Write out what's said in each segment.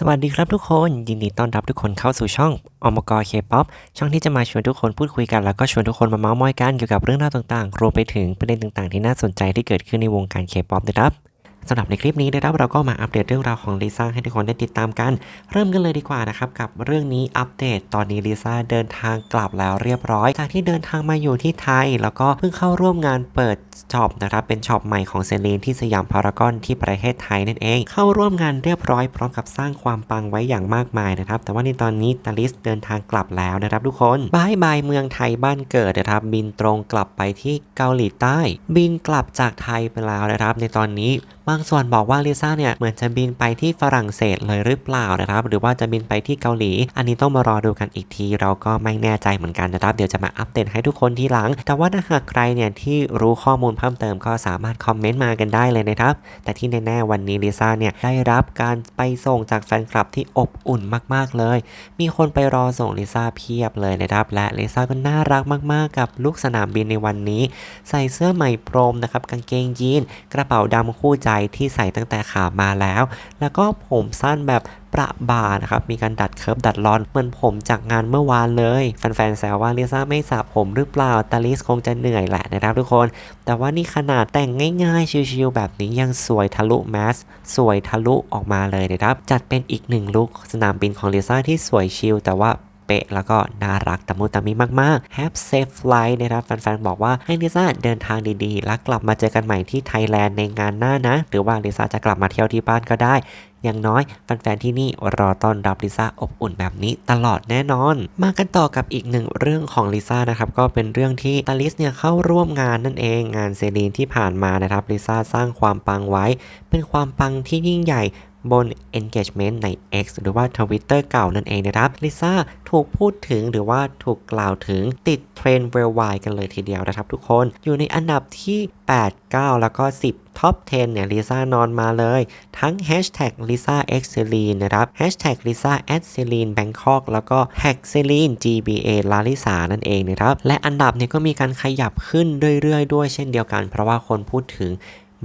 สวัสดีครับทุกคนยินดีต้อนรับทุกคนเข้าสู่ช่องอมกเคป๊อปช่องที่จะมาชวนทุกคนพูดคุยกัน แล้วก็ชวนทุกคนมาเมาส์มอยกันเกี่ยวกับเรื่องราวต่างๆ รวมไปถึงประเด็นต่างๆ ที่น่าสนใจที่เกิดขึ้นในวงการเคป๊อปนะครับ สำหรับในคลิปนี้นะครับเราก็มาอัปเดตเรื่องราวของลิซ่าให้ทุกคนได้ติดตามกัน เริ่มกันเลยดีกว่านะครับกับเรื่องนี้อัปเดตตอนนี้ลิซ่าเดินทางกลับแล้วเรียบร้อยจากที่เดินทางมาอยู่ที่ไทย แล้วก็เพิ่งเข้าร่วมงานเปิดช็อปนะครับเป็นช็อปใหม่ของเซรีนที่สยามพารากอนที่ประเทศไทยนั่นเอง เข้าร่วมงานเรียบร้อยพร้อมกับสร้างความปังไว้อย่างมากมายนะครับแต่ว่าในตอนนี้ตาลิสเดินทางกลับแล้วนะครับทุกคนบายบายเมืองไทยบ้านเกิดนะครับบินตรงกลับไปที่เกาหลีใต้ บินกลับจากไทยไปแล้วนะครับในตอนนี้ บางส่วนบอกว่าลิซ่าเนี่ยเหมือนจะบินไปที่ฝรั่งเศสเลยหรือเปล่านะครับ หรือว่าจะบินไปที่เกาหลี อันนี้ต้องมารอดูกันอีกที เราก็ไม่แน่ใจเหมือนกันนะครับ เดี๋ยวจะมาอัปเดตให้ทุกคนทีหลัง แต่ว่าถ้าหากใครเนี่ยที่รู้ข้อมูลเพิ่มเติมก็สามารถคอมเมนต์มากันได้เลยนะครับ แต่ที่แน่ๆวันนี้ลิซ่าเนี่ยได้รับการไปส่งจากแฟนคลับที่อบอุ่นมากๆเลย มีคนไปรอส่งลิซ่าเพียบเลยนะครับ และลิซ่าก็น่ารักมากๆ กับลูกสนามบินในวันนี้ ใส่เสื้อไหมพรมนะครับกางเกงยีนกระเป๋าดำคู่ใจที่ใส่ตั้งแต่ขามาแล้ว แล้วก็ผมสั้นแบบประบ่านะครับ มีการดัดเคิร์ฟดัดรอน เหมือนผมจากงานเมื่อวานเลย แฟนๆแซวว่าลิซ่าไม่สระผมหรือเปล่าตาลิสคงจะเหนื่อยแหละนะครับทุกคน แต่ว่านี่ขนาดแต่งง่ายๆ ชิวๆแบบนี้ยังสวยทะลุแมส สวยทะลุออกมาเลยนะครับ จัดเป็นอีกหนึ่งลุคสนามบินของลิซ่าที่สวยชิลแต่ว่า เป๊ะแล้วก็น่ารักตะมุตะมิมากๆ Have safe flight นะครับแฟนๆบอกว่าให้ลิซ่าเดินทางดีๆ แล้วกลับมาเจอกันใหม่ที่ไทยแลนด์ในงานหน้านะ หรือว่าลิซ่าจะกลับมาเที่ยวที่บ้านก็ได้ อย่างน้อยแฟนๆที่นี่รอต้อนรับลิซ่าอบอุ่นแบบนี้ตลอดแน่นอน มากันต่อกับอีกหนึ่งเรื่องของลิซ่านะครับก็เป็นเรื่องที่ตาลิสเนี่ยเข้าร่วมงานนั่นเอง งานเซรีนที่ผ่านมานะครับลิซ่าสร้างความปังไว้ เป็นความปังที่ยิ่งใหญ่ บน engagement ใน X หรือว่า Twitter เก่านั่นเองนะครับลิซ่าถูกพูดถึงหรือว่าถูกกล่าวถึงติดเทรนด์ worldwide กันเลยทีเดียวนะครับทุกคนอยู่ในอันดับที่ 8 9 แล้วก็ 10 ท็อป 10 เนี่ยลิซ่านอนมาเลย ทั้ง hashtag Lisa X Celine นะครับ hashtag Lisa at Celine Bangkok แล้วก็ tag Celine GBA ลาลิสานั่นเองนะครับ และอันดับเนี่ยก็มีการขยับขึ้นเรื่อยๆ ด้วยเช่นเดียวกัน เพราะว่าคนพูดถึง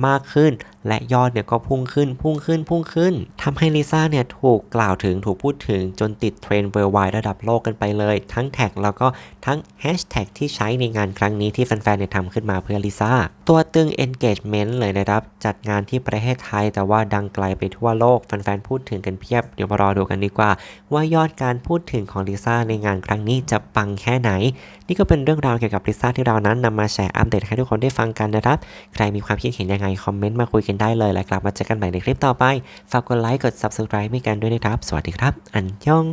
มากขึ้น และยอดเนี่ยก็พุ่งขึ้นพุ่งขึ้นพุ่งขึ้นทำให้ลิซ่าเนี่ยถูกกล่าวถึงถูกพูดถึงจนติดเทรนด์เวอร์ไวระดับโลกกันไปเลย ทั้งแท็กแล้วก็ทั้งแฮชแท็กที่ใช้ในงานครั้งนี้ที่แฟนๆเนี่ยทำขึ้นมาเพื่อลิซ่าตัวตึง engagement เลยนะครับจัดงานที่ประเทศไทย แต่ว่าดังไกลไปทั่วโลกแฟนๆพูดถึงกันเพียบเดี๋ยวมารอดูกันดีกว่า ว่ายอดการพูดถึงของลิซ่าในงานครั้งนี้จะปังแค่ไหน นี่ก็เป็นเรื่องราวเกี่ยวกับลิซ่าที่เรานั้นนำมาแชร์อัปเดตให้ทุกคนได้ฟังกันนะครับใครมีความคิดเห็นยังไงคอมเมนต์มาคุยกันได้เลยและกลับมาเจอกันใหม่ในคลิปต่อไป ฝากกดไลค์ กด subscribe ให้กันด้วยนะครับ สวัสดีครับ อันยอง